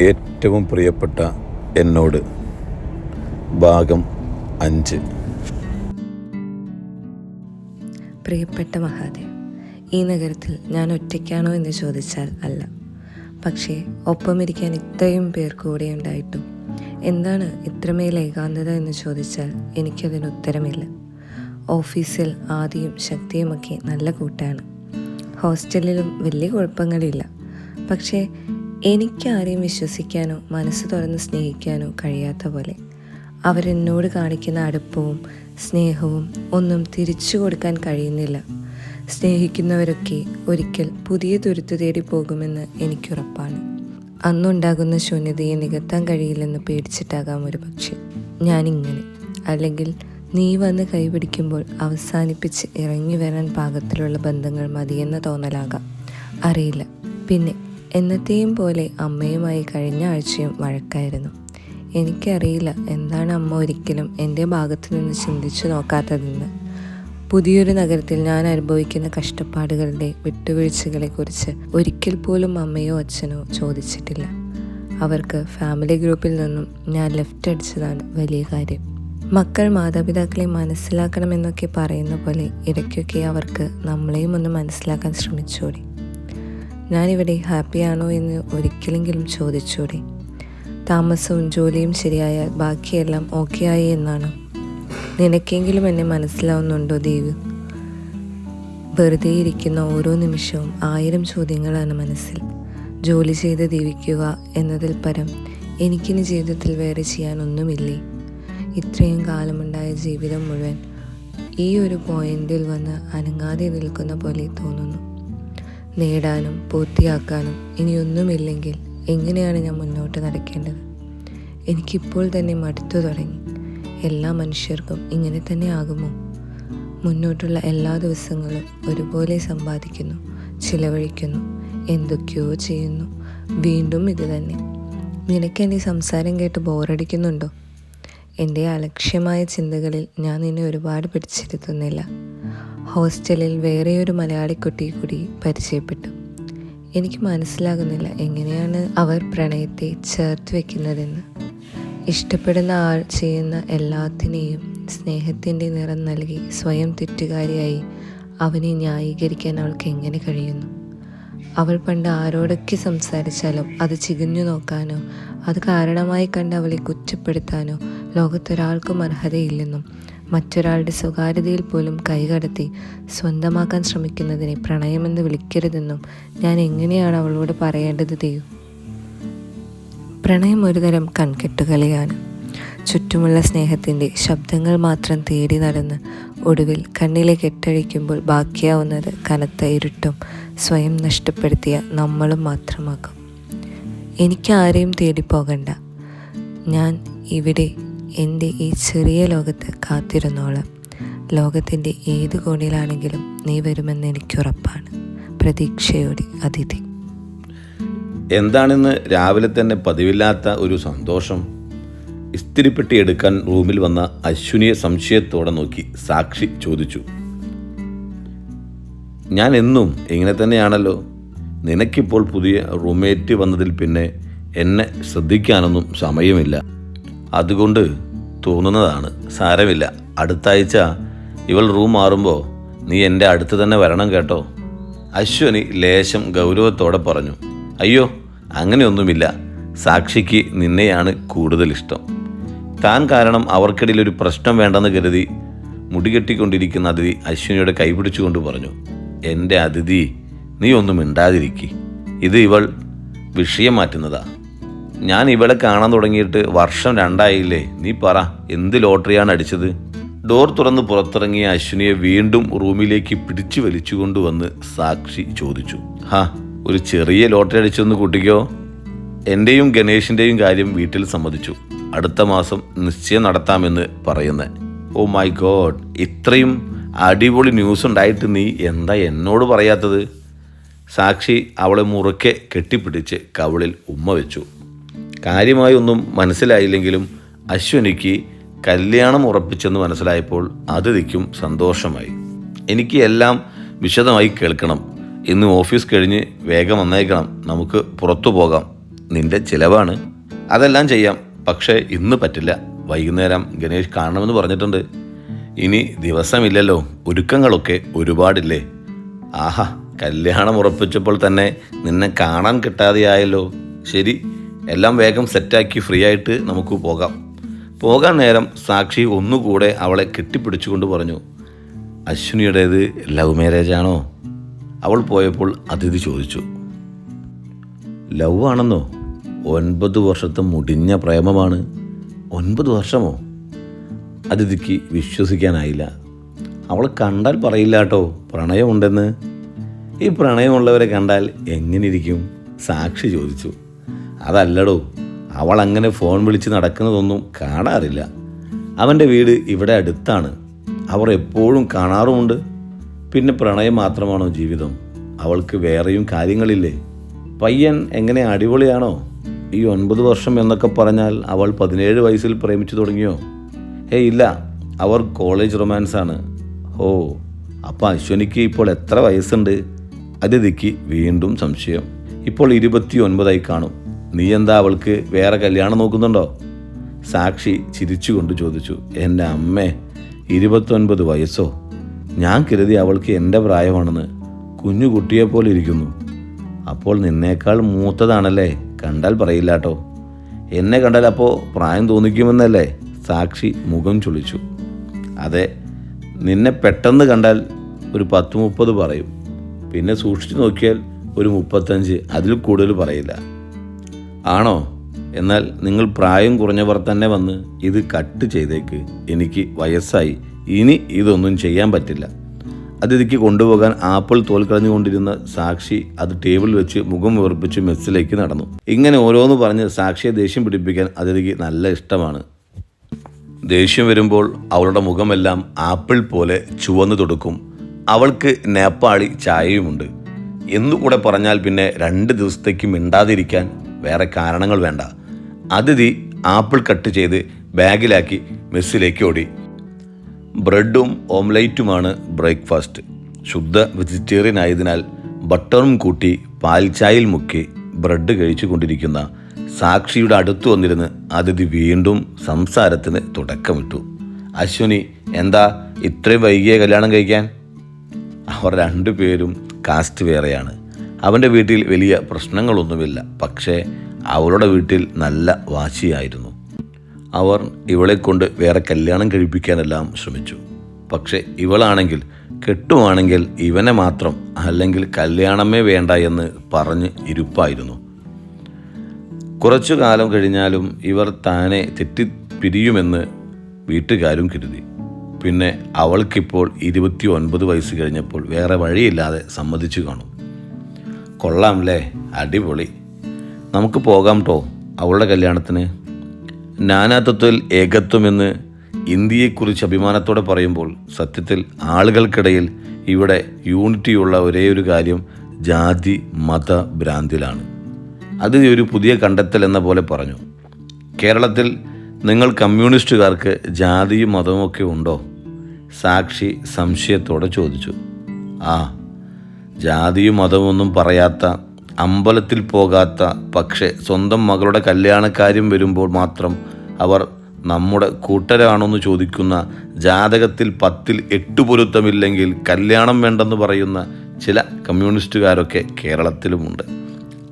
ഏറ്റവും പ്രിയപ്പെട്ട എന്നോട് ഭാഗം അഞ്ച്. പ്രിയപ്പെട്ട മഹാദേവ് ഈ നഗരത്തിൽ ഞാൻ ഒറ്റയ്ക്കാണോ എന്ന് ചോദിച്ചാൽ അല്ല. പക്ഷേ ഒപ്പമിരിക്കാൻ ഇത്രയും പേർ കൂടെ ഉണ്ടായിട്ടും എന്താണ് ഇത്രമേൽ ഏകാന്തത എന്ന് ചോദിച്ചാൽ എനിക്കതിന് ഉത്തരമില്ല. ഓഫീസിൽ ആദിയും ശക്തിയുമൊക്കെ നല്ല കൂട്ടാണ്. ഹോസ്റ്റലിലും വലിയ കുഴപ്പങ്ങളില്ല. പക്ഷേ എനിക്ക് ആരെയും വിശ്വസിക്കാനോ മനസ്സ് തുറന്ന് സ്നേഹിക്കാനോ കഴിയാത്ത പോലെ അവരെന്നോട് കാണിക്കുന്ന അടുപ്പവും സ്നേഹവും ഒന്നും തിരിച്ചു കൊടുക്കാൻ കഴിയുന്നില്ല. സ്നേഹിക്കുന്നവരൊക്കെ ഒരിക്കൽ പുതിയ തുരുത്ത് തേടി പോകുമെന്ന് എനിക്കുറപ്പാണ്. അന്നുണ്ടാകുന്ന ശൂന്യതയെ നികത്താൻ കഴിയില്ലെന്ന് പേടിച്ചിട്ടാകാം ഒരു പക്ഷേ ഞാനിങ്ങനെ. അല്ലെങ്കിൽ നീ വന്ന് കൈപിടിക്കുമ്പോൾ അവസാനിപ്പിച്ച് ഇറങ്ങി വരാൻ പാകത്തിലുള്ള ബന്ധങ്ങൾ മതിയെന്ന തോന്നലാകാം. അറിയില്ല. പിന്നെ എന്നത്തെയും പോലെ അമ്മയുമായി കഴിഞ്ഞ ആഴ്ചയും വഴക്കായിരുന്നു. എനിക്കറിയില്ല എന്താണ് അമ്മ ഒരിക്കലും എന്റെ ഭാഗത്തു നിന്ന് ചിന്തിച്ചു നോക്കാത്തതെന്ന്. പുതിയൊരു നഗരത്തിൽ ഞാൻ അനുഭവിക്കുന്ന കഷ്ടപ്പാടുകളുടെ വിട്ടുവീഴ്ചകളെക്കുറിച്ച് ഒരിക്കൽ പോലും അമ്മയോ അച്ഛനോ ചോദിച്ചിട്ടില്ല. അവർക്ക് ഫാമിലി ഗ്രൂപ്പിൽ നിന്നും ഞാൻ ലെഫ്റ്റ് അടിച്ചതാണ് വലിയ കാര്യം. മക്കൾ മാതാപിതാക്കളെ മനസ്സിലാക്കണമെന്നൊക്കെ പറയുന്ന പോലെ ഇടയ്ക്കൊക്കെ അവർക്ക് നമ്മളെയും ഒന്ന് മനസ്സിലാക്കാൻ ശ്രമിച്ചൂടെ. ഞാനിവിടെ ഹാപ്പിയാണോ എന്ന് ഒരിക്കലെങ്കിലും ചോദിച്ചൂടെ. താമസവും ജോലിയും ശരിയായാൽ ബാക്കിയെല്ലാം ഓക്കെ ആയി എന്നാണ്. നിനക്കെങ്കിലും എന്നെ മനസ്സിലാവുന്നുണ്ടോ ദേവ്? വെറുതെ ഇരിക്കുന്ന ഓരോ നിമിഷവും ആയിരം ചോദ്യങ്ങളാണ് മനസ്സിൽ. ജോലി ചെയ്ത് ജീവിക്കുക എന്നതിൽ പരം എനിക്കിനി ജീവിതത്തിൽ വേറെ ചെയ്യാനൊന്നുമില്ലേ? ഇത്രയും കാലമുണ്ടായ ജീവിതം മുഴുവൻ ഈ ഒരു പോയിന്റിൽ വന്ന് അനങ്ങാതെ നിൽക്കുന്ന പോലെ തോന്നുന്നു. നേടാനും പൂർത്തിയാക്കാനും ഇനിയൊന്നുമില്ലെങ്കിൽ എങ്ങനെയാണ് ഞാൻ മുന്നോട്ട് നടക്കേണ്ടത്? എനിക്കിപ്പോൾ തന്നെ മടുത്തു തുടങ്ങി. എല്ലാ മനുഷ്യർക്കും ഇങ്ങനെ തന്നെ ആകുമോ? മുന്നോട്ടുള്ള എല്ലാ ദിവസങ്ങളും ഒരുപോലെ സമ്പാദിക്കുന്നു ചിലവഴിക്കുന്നു എന്തൊക്കെയോ ചെയ്യുന്നു. വീണ്ടും ഇത് തന്നെ. നിനക്ക് എന്റെ സംസാരം കേട്ട് ബോറടിക്കുന്നുണ്ടോ? എന്റെ അലക്ഷ്യമായ ചിന്തകളിൽ ഞാൻ നിന്നെ ഒരുപാട് പിടിച്ചിരുത്തുന്നില്ല. ഹോസ്റ്റലിൽ വേറെയൊരു മലയാളിക്കുട്ടിയെ കൂടി പരിചയപ്പെട്ടു. എനിക്ക് മനസ്സിലാകുന്നില്ല എങ്ങനെയാണ് അവർ പ്രണയത്തെ ചേർത്ത് വെക്കുന്നതെന്ന്. ഇഷ്ടപ്പെടുന്ന ആൾ ചെയ്യുന്ന എല്ലാത്തിനെയും സ്നേഹത്തിന്റെ നിറം നൽകി സ്വയം തെറ്റുകാരിയായി അവനെ ന്യായീകരിക്കാൻ അവൾക്ക് എങ്ങനെ കഴിയുന്നു? അവൾ പണ്ട് ആരോടൊക്കെ സംസാരിച്ചാലും അത് ചികഞ്ഞു നോക്കാനോ അത് കാരണമായി കണ്ട് അവളെ കുറ്റപ്പെടുത്താനോ ലോകത്തൊരാൾക്കും അർഹതയില്ലെന്നും മറ്റൊരാളുടെ സ്വകാര്യതയിൽ പോലും കൈകടത്തി സ്വന്തമാക്കാൻ ശ്രമിക്കുന്നതിനെ പ്രണയമെന്ന് വിളിക്കരുതെന്നും ഞാൻ എങ്ങനെയാണ് അവളോട് പറയേണ്ടത് ദൈവം? പ്രണയം ഒരുതരം കൺകെട്ടുകളിയാണ് ചുറ്റുമുള്ള സ്നേഹത്തിന്റെ ശബ്ദങ്ങൾ മാത്രം തേടി നടന്ന് ഒടുവിൽ കണ്ണിലെ കെട്ടഴിക്കുമ്പോൾ ബാക്കിയാവുന്നത് കനത്ത ഇരുട്ടും സ്വയം നഷ്ടപ്പെടുത്തിയ നമ്മളും മാത്രമാക്കും എനിക്ക് ആരെയും തേടി പോകണ്ട. ഞാൻ ഇവിടെ എന്റെ ഈ ചെറിയ ലോകത്ത് കാത്തിരുന്നോളാം. ലോകത്തിന്റെ ഏത് കോണിലാണെങ്കിലും നീ വരുമെന്ന് എനിക്കുറപ്പാണ് പ്രതീക്ഷയോടെ അതിഥി. എന്താണിന്ന് രാവിലെ തന്നെ പതിവില്ലാത്ത ഒരു സന്തോഷം? ഇസ്തിരിപ്പെട്ടി എടുക്കാൻ റൂമിൽ വന്ന അശ്വിനിയെ സംശയത്തോടെ നോക്കി സാക്ഷി ചോദിച്ചു. ഞാൻ എന്നും ഇങ്ങനെ തന്നെയാണല്ലോ. നിനക്കിപ്പോൾ പുതിയ റൂംമേറ്റ് വന്നതിൽ പിന്നെ എന്നെ ശ്രദ്ധിക്കാനൊന്നും സമയമില്ല. അതുകൊണ്ട് തോന്നുന്നതാണ് സാരമില്ല. അടുത്താഴ്ച ഇവൾ റൂം മാറുമ്പോൾ നീ എന്റെ അടുത്ത് തന്നെ വരണം കേട്ടോ. അശ്വനി ലേശം ഗൗരവത്തോടെ പറഞ്ഞു. അയ്യോ അങ്ങനെയൊന്നുമില്ല. സാക്ഷിക്ക് നിന്നെയാണ് കൂടുതൽ ഇഷ്ടം. താൻ കാരണം അവർക്കിടയിൽ ഒരു പ്രശ്നം വേണ്ടെന്ന് കരുതി മുടികെട്ടിക്കൊണ്ടിരിക്കുന്ന അതിഥി അശ്വിനിയുടെ കൈപിടിച്ചുകൊണ്ട് പറഞ്ഞു. എന്റെ അതിഥി നീ ഒന്നും മിണ്ടാതിരിക്കി. ഇത് ഇവൾ വിഷയം മാറ്റുന്നതാ. ഞാൻ ഇവളെ കാണാൻ തുടങ്ങിയിട്ട് വർഷം രണ്ടായില്ലേ? നീ പറ എന്ത് ലോട്ടറിയാണ് അടിച്ചത്? ഡോർ തുറന്ന് പുറത്തിറങ്ങിയ അശ്വിനിയെ വീണ്ടും റൂമിലേക്ക് പിടിച്ചു വലിച്ചുകൊണ്ടുവന്ന് സാക്ഷി ചോദിച്ചു. ഹാ ഒരു ചെറിയ ലോട്ടറി അടിച്ചൊന്ന് കുട്ടിക്കോ? എന്റെയും ഗണേഷിന്റെയും കാര്യം വീട്ടിൽ സമ്മതിച്ചു. അടുത്ത മാസം നിശ്ചയം നടത്താമെന്ന് പറയുന്നത് ഓ മൈ ഗോഡ് ഇത്രയും അടിപൊളി ന്യൂസ് ഉണ്ടായിട്ട് നീ എന്താ എന്നോട് പറയാത്തത്? സാക്ഷി അവളെ മുറുക്കെ കെട്ടിപ്പിടിച്ച് കവളിൽ ഉമ്മ വെച്ചു. കാര്യമായി ഒന്നും മനസ്സിലായില്ലെങ്കിലും അശ്വനിക്ക് കല്യാണം ഉറപ്പിച്ചെന്ന് മനസ്സിലായപ്പോൾ അതിഥിക്കും സന്തോഷമായി. എനിക്ക് എല്ലാം വിശദമായി കേൾക്കണം. ഇന്ന് ഓഫീസ് കഴിഞ്ഞ് വേഗം വന്നേക്കണം. നമുക്ക് പുറത്തു പോകാം. നിന്റെ ചിലവാണ്. അതെല്ലാം ചെയ്യാം. പക്ഷേ ഇന്ന് പറ്റില്ല. വൈകുന്നേരം ഗണേഷ് കാണണമെന്ന് പറഞ്ഞിട്ടുണ്ട്. ഇനി ദിവസമില്ലല്ലോ. ഒരുക്കങ്ങളൊക്കെ ഒരുപാടില്ലേ? ആഹാ കല്യാണം ഉറപ്പിച്ചപ്പോൾ തന്നെ നിന്നെ കാണാൻ കിട്ടാതെയായല്ലോ. ശരി എല്ലാം വേഗം സെറ്റാക്കി ഫ്രീ ആയിട്ട് നമുക്ക് പോകാം. പോകാൻ നേരം സാക്ഷി ഒന്നുകൂടെ അവളെ കെട്ടിപ്പിടിച്ചുകൊണ്ട് പറഞ്ഞു അശ്വിനിയുടേത് ലവ് മാരേജ് ആണോ? അവൾ പോയപ്പോൾ അതിഥി ചോദിച്ചു ലവ് ആണെന്നോ? ഒൻപത് വർഷത്തെ മുടിഞ്ഞ പ്രേമമാണ്. ഒൻപത് വർഷമോ? അതിഥിക്ക് വിശ്വസിക്കാനായില്ല. അവൾ കണ്ടാൽ പറയില്ല കേട്ടോ പ്രണയമുണ്ടെന്ന്. ഈ പ്രണയമുള്ളവരെ കണ്ടാൽ എങ്ങനെയിരിക്കും സാക്ഷി ചോദിച്ചു. അതല്ലടോ അവൾ അങ്ങനെ ഫോൺ വിളിച്ച് നടക്കുന്നതൊന്നും കാണാറില്ല. അവന്റെ വീട് ഇവിടെ അടുത്താണ്. അവർ എപ്പോഴും കാണാറുമുണ്ട്. പിന്നെ പ്രണയം മാത്രമാണോ ജീവിതം? അവൾക്ക് വേറെയും കാര്യങ്ങളില്ലേ? പയ്യൻ എങ്ങനെ അടിപൊളിയാണോ? ഈ ഒൻപത് വർഷം എന്നൊക്കെ പറഞ്ഞാൽ അവൾ പതിനേഴ് വയസ്സിൽ പ്രേമിച്ചു തുടങ്ങിയോ? ഏയ് ഇല്ല. അവർ കോളേജ് റൊമാൻസാണ്. ഓ അപ്പം അശ്വനിക്ക് ഇപ്പോൾ എത്ര വയസ്സുണ്ട്? അതിഥിക്ക് വീണ്ടും സംശയം. ഇപ്പോൾ ഇരുപത്തി ഒൻപതായി കാണും. നീ എന്താ അവൾക്ക് വേറെ കല്യാണം നോക്കുന്നുണ്ടോ? സാക്ഷി ചിരിച്ചുകൊണ്ട് ചോദിച്ചു എന്റെ അമ്മേ ഇരുപത്തൊൻപത് വയസ്സോ? ഞാൻ കരുതി അവൾക്ക് എന്റെ പ്രായമാണെന്ന് കുഞ്ഞു കുട്ടിയെപ്പോലെ ഇരിക്കുന്നു. അപ്പോൾ നിന്നേക്കാൾ മൂത്തതാണല്ലേ? കണ്ടാൽ പറയില്ല കേട്ടോ എന്നെ കണ്ടാൽ അപ്പോൾ പ്രായം തോന്നിക്കുമെന്നല്ലേ? സാക്ഷി മുഖം ചുളിച്ചു. അതെ നിന്നെ പെട്ടെന്ന് കണ്ടാൽ ഒരു പത്ത് മുപ്പത് പറയും. പിന്നെ സൂക്ഷിച്ചു നോക്കിയാൽ ഒരു മുപ്പത്തഞ്ച് അതിൽ കൂടുതൽ പറയില്ല. ആണോ? എന്നാൽ നിങ്ങൾ പ്രായം കുറഞ്ഞവർ തന്നെ വന്ന് ഇത് കട്ട് ചെയ്തേക്ക്. എനിക്ക് വയസ്സായി. ഇനി ഇതൊന്നും ചെയ്യാൻ പറ്റില്ല. അതിഥിക്ക് കൊണ്ടുപോകാൻ ആപ്പിൾ തോൽ കളഞ്ഞുകൊണ്ടിരുന്ന സാക്ഷി അത് ടേബിളിൽ വെച്ച് മുഖം വിറപ്പിച്ച് മെസ്സിലേക്ക് നടന്നു. ഇങ്ങനെ ഓരോന്ന് പറഞ്ഞ് സാക്ഷിയെ ദേഷ്യം പിടിപ്പിക്കാൻ അതിഥിക്ക് നല്ല ഇഷ്ടമാണ്. ദേഷ്യം വരുമ്പോൾ അവളുടെ മുഖമെല്ലാം ആപ്പിൾ പോലെ ചുവന്നു തൊടുക്കും. അവൾക്ക് നേപ്പാളി ചായയുമുണ്ട്. എന്നുകൂടെ പറഞ്ഞാൽ പിന്നെ രണ്ട് ദിവസത്തേക്ക് മിണ്ടാതിരിക്കാൻ വേറെ കാരണങ്ങൾ വേണ്ട. അതിഥി ആപ്പിൾ കട്ട് ചെയ്ത് ബാഗിലാക്കി മെസ്സിലേക്ക് ഓടി. ബ്രെഡും ഓംലൈറ്റുമാണ് ബ്രേക്ക്ഫാസ്റ്റ്. ശുദ്ധ വെജിറ്റേറിയൻ ആയതിനാൽ ബട്ടറും കൂട്ടി പാൽച്ചായയിൽ മുക്കി ബ്രെഡ് കഴിച്ചു കൊണ്ടിരിക്കുന്ന സാക്ഷിയുടെ അടുത്ത് വന്നിരുന്ന് അതിഥി വീണ്ടും സംസാരത്തിന് തുടക്കമിട്ടു. അശ്വിനി എന്താ ഇത്രയും വൈകിയ കല്യാണം കഴിക്കാൻ? അവർ രണ്ടുപേരും കാസ്റ്റ് വേറെയാണ്. അവന്റെ വീട്ടിൽ വലിയ പ്രശ്നങ്ങളൊന്നുമില്ല. പക്ഷേ അവളുടെ വീട്ടിൽ നല്ല വാശിയായിരുന്നു. അവർ ഇവളെ കൊണ്ട് വേറെ കല്യാണം കഴിപ്പിക്കാനെല്ലാം ശ്രമിച്ചു. പക്ഷേ ഇവളാണെങ്കിൽ കെട്ടുവാണെങ്കിൽ ഇവനെ മാത്രം അല്ലെങ്കിൽ കല്യാണമേ വേണ്ട എന്ന് പറഞ്ഞ് ഇരുപ്പായിരുന്നു. കുറച്ചു കാലം കഴിഞ്ഞാലും ഇവർ താനെ തെറ്റിപ്പിരിയുമെന്ന് വീട്ടുകാരും കരുതി. പിന്നെ അവൾക്കിപ്പോൾ ഇരുപത്തി ഒൻപത് വയസ്സ് കഴിഞ്ഞപ്പോൾ വേറെ വഴിയില്ലാതെ സമ്മതിച്ചു കാണും. കൊള്ളാമല്ലേ അടിപൊളി. നമുക്ക് പോകാം കേട്ടോ അവളുടെ കല്യാണത്തിന്. നാനാത്വത്തിൽ ഏകത്വമെന്ന് ഇന്ത്യയെക്കുറിച്ച് അഭിമാനത്തോടെ പറയുമ്പോൾ സത്യത്തിൽ ആളുകൾക്കിടയിൽ ഇവിടെ യൂണിറ്റിയുള്ള ഒരേ ഒരു കാര്യം ജാതി മത ഭ്രാന്തിലാണ്. അത് ഒരു പുതിയ കണ്ടെത്തൽ എന്ന പോലെ പറഞ്ഞു. കേരളത്തിൽ നിങ്ങൾ കമ്മ്യൂണിസ്റ്റുകാർക്ക് ജാതിയും മതവും ഒക്കെ ഉണ്ടോ? സാക്ഷി സംശയത്തോടെ ചോദിച്ചു. ആ ജാതിയും മതമൊന്നും പറയാത്ത അമ്പലത്തിൽ പോകാത്ത പക്ഷേ സ്വന്തം മകളുടെ കല്യാണക്കാര്യം വരുമ്പോൾ മാത്രം അവർ നമ്മുടെ കൂട്ടരാണോന്ന് ചോദിക്കുന്ന ജാതകത്തിൽ പത്തിൽ എട്ട് പൊരുത്തമില്ലെങ്കിൽ കല്യാണം വേണ്ടെന്ന് പറയുന്ന ചില കമ്മ്യൂണിസ്റ്റുകാരൊക്കെ കേരളത്തിലുമുണ്ട്.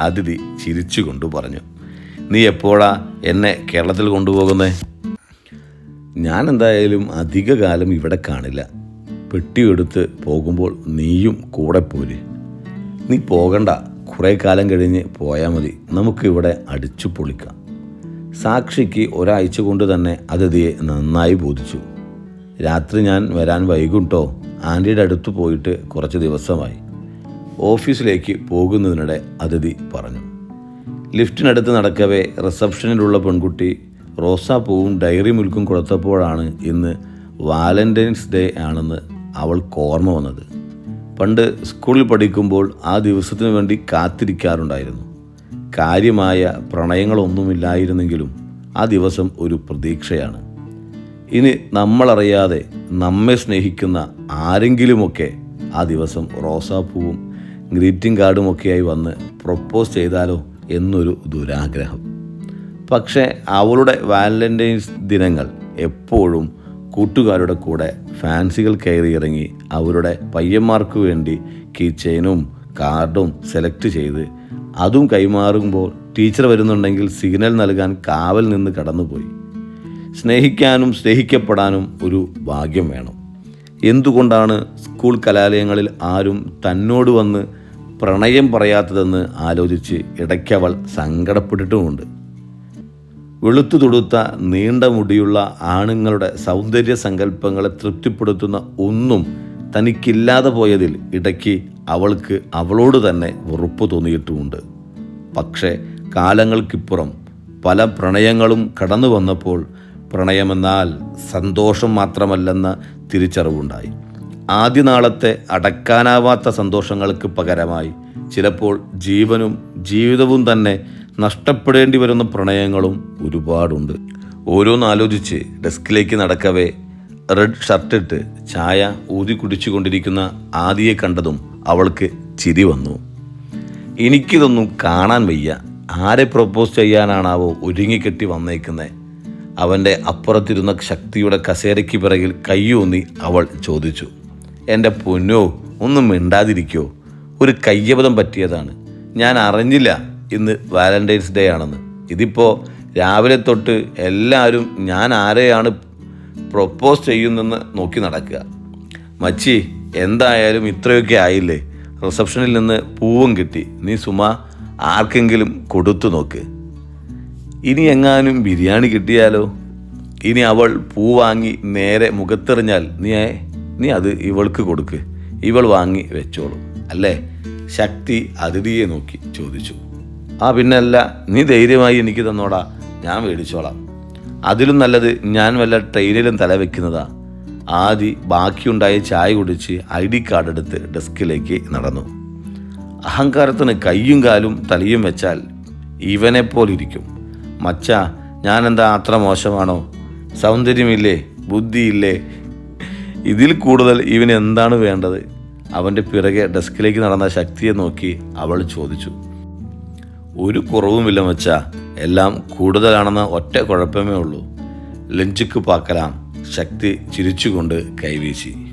അതിഥി ചിരിച്ചുകൊണ്ട് പറഞ്ഞു നീ എപ്പോഴാ എന്നെ കേരളത്തിൽ കൊണ്ടുപോകുന്നേ? ഞാൻ എന്തായാലും അധിക കാലം ഇവിടെ കാണില്ല. പെട്ടിയെടുത്ത് പോകുമ്പോൾ നീയും കൂടെ പോര്. നീ പോകണ്ട. കുറേ കാലം കഴിഞ്ഞ് പോയാൽ മതി. നമുക്കിവിടെ അടിച്ചു പൊളിക്കാം. സാക്ഷിക്ക് ഒരാഴ്ച കൊണ്ട് തന്നെ അതിഥിയെ നന്നായി ബോധിച്ചു. രാത്രി ഞാൻ വരാൻ വൈകുട്ടോ? ആന്റിയുടെ അടുത്ത് പോയിട്ട് കുറച്ച് ദിവസമായി. ഓഫീസിലേക്ക് പോകുന്നതിനിടെ അതിഥി പറഞ്ഞു. ലിഫ്റ്റിനടുത്ത് നടക്കവേ റിസപ്ഷനിലുള്ള പെൺകുട്ടി റോസാപ്പൂവും ഡയറി മിൽക്കും കൊടുത്തപ്പോഴാണ് ഇന്ന് വാലന്റൈൻസ് ഡേ ആണെന്ന് അവൾക്ക് ഓർമ്മ വന്നത്. പണ്ട് സ്കൂളിൽ പഠിക്കുമ്പോൾ ആ ദിവസത്തിനു വേണ്ടി കാത്തിരിക്കാറുണ്ടായിരുന്നു. കാര്യമായ പ്രണയങ്ങളൊന്നുമില്ലായിരുന്നെങ്കിലും ആ ദിവസം ഒരു പ്രതീക്ഷയാണ്. ഇനി നമ്മളറിയാതെ നമ്മെ സ്നേഹിക്കുന്ന ആരെങ്കിലുമൊക്കെ ആ ദിവസം റോസാപ്പൂവും ഗ്രീറ്റിംഗ് കാർഡുമൊക്കെയായി വന്ന് പ്രപ്പോസ് ചെയ്താലോ എന്നൊരു ദുരാഗ്രഹം. പക്ഷേ അവളുടെ വാലന്റൈൻസ് ദിനങ്ങൾ എപ്പോഴും കൂട്ടുകാരുടെ കൂടെ ഫാൻസികൾ കയറി ഇറങ്ങി അവരുടെ പയ്യന്മാർക്ക് വേണ്ടി കീ ചെയിനും കാർഡും സെലക്ട് ചെയ്ത് അതും കൈമാറുമ്പോൾ ടീച്ചർ വരുന്നുണ്ടെങ്കിൽ സിഗ്നൽ നൽകാൻ കാവൽ നിന്ന് കടന്നുപോയി. സ്നേഹിക്കാനും സ്നേഹിക്കപ്പെടാനും ഒരു ഭാഗ്യം വേണം. എന്തുകൊണ്ടാണ് സ്കൂൾ കലാലയങ്ങളിൽ ആരും തന്നോട് വന്ന് പ്രണയം പറയാത്തതെന്ന് ആലോചിച്ച് ഇടയ്ക്കവൾ സങ്കടപ്പെട്ടിട്ടുമുണ്ട്. വെളുത്തു തൊടുത്ത നീണ്ട മുടിയുള്ള ആണുങ്ങളുടെ സൗന്ദര്യ സങ്കല്പങ്ങളെ തൃപ്തിപ്പെടുത്തുന്ന ഒന്നും തനിക്കില്ലാതെ പോയതിൽ ഇടയ്ക്ക് അവൾക്ക് അവളോട് തന്നെ വെറുപ്പ് തോന്നിയിട്ടുമുണ്ട്. പക്ഷേ കാലങ്ങൾക്കിപ്പുറം പല പ്രണയങ്ങളും കടന്നു വന്നപ്പോൾ പ്രണയമെന്നാൽ സന്തോഷം മാത്രമല്ലെന്ന തിരിച്ചറിവുണ്ടായി. ആദ്യ നാളത്തെ അടക്കാനാവാത്ത സന്തോഷങ്ങൾക്ക് പകരമായി ചിലപ്പോൾ ജീവനും ജീവിതവും തന്നെ നഷ്ടപ്പെടേണ്ടി വരുന്ന പ്രണയങ്ങളും ഒരുപാടുണ്ട്. ഓരോന്നാലോചിച്ച് ഡെസ്കിലേക്ക് നടക്കവേ റെഡ് ഷർട്ടിട്ട് ചായ ഊതി കുടിച്ചുകൊണ്ടിരിക്കുന്ന ആദിയെ കണ്ടതും അവൾക്ക് ചിരി വന്നു. എനിക്കിതൊന്നും കാണാൻ വയ്യ. ആരെ പ്രപ്പോസ് ചെയ്യാനാണാവോ ഒരുങ്ങിക്കെട്ടി വന്നേക്കുന്നത് അവന്റെ അപ്പുറത്തിരുന്ന ശക്തിയുടെ കസേരയ്ക്ക് പിറകിൽ കയ്യൂന്നി അവൾ ചോദിച്ചു. എന്റെ പൊന്നോ ഒന്നും മിണ്ടാതിരിക്കോ? ഒരു കയ്യബദ്ധം പറ്റിയതാണ്. ഞാൻ അറിഞ്ഞില്ല. ഇന്ന് വാലന്റൈൻസ് ഡേ ആണെന്ന്. ഇതിപ്പോൾ രാവിലെ തൊട്ട് എല്ലാവരും ഞാൻ ആരെയാണ് പ്രൊപ്പോസ് ചെയ്യുന്നെന്ന് നോക്കി നടക്കുക. മച്ചി എന്തായാലും ഇത്രയൊക്കെ ആയില്ലേ? റിസപ്ഷനിൽ നിന്ന് പൂവും കിട്ടി. നീ സുമ ആർക്കെങ്കിലും കൊടുത്തു നോക്ക്. ഇനി എങ്ങാനും ബിരിയാണി കിട്ടിയാലോ? ഇനി അവൾ പൂ വാങ്ങി നേരെ മുഖത്തെറിഞ്ഞാൽ നീ നീ അത് ഇവൾക്ക് കൊടുക്ക്. ഇവൾ വാങ്ങി വെച്ചോളും. അല്ലേ? ശക്തി അതിഥിയെ നോക്കി ചോദിച്ചു. ആ പിന്നല്ല നീ ധൈര്യമായി എനിക്ക് തന്നോടാ ഞാൻ മേടിച്ചോളാം. അതിലും നല്ലത് ഞാൻ വല്ല ട്രെയിനിലും തലവെക്കുന്നതാ ആദി ബാക്കിയുണ്ടായ ചായ കുടിച്ച് ഐ ഡി കാർഡ് എടുത്ത് ഡെസ്കിലേക്ക് നടന്നു. അഹങ്കാരത്തിന് കയ്യും കാലും തലയും വെച്ചാൽ ഇവനെപ്പോലിരിക്കും. മച്ച ഞാനെന്താ അത്ര മോശമാണോ? സൗന്ദര്യമില്ലേ ബുദ്ധിയില്ലേ? ഇതിൽ കൂടുതൽ ഇവന് എന്താണ് വേണ്ടത്? അവന്റെ പിറകെ ഡെസ്കിലേക്ക് നടന്ന ശക്തിയെ നോക്കി അവൾ ചോദിച്ചു. ഒരു കുറവുമില്ല മച്ച. എല്ലാം കൂടുതലാണെന്ന ഒറ്റ കുഴപ്പമേ ഉള്ളൂ. ലഞ്ചിക്ക് പാക്കലാം. ശക്തി ചിരിച്ചുകൊണ്ട് കൈവീശി.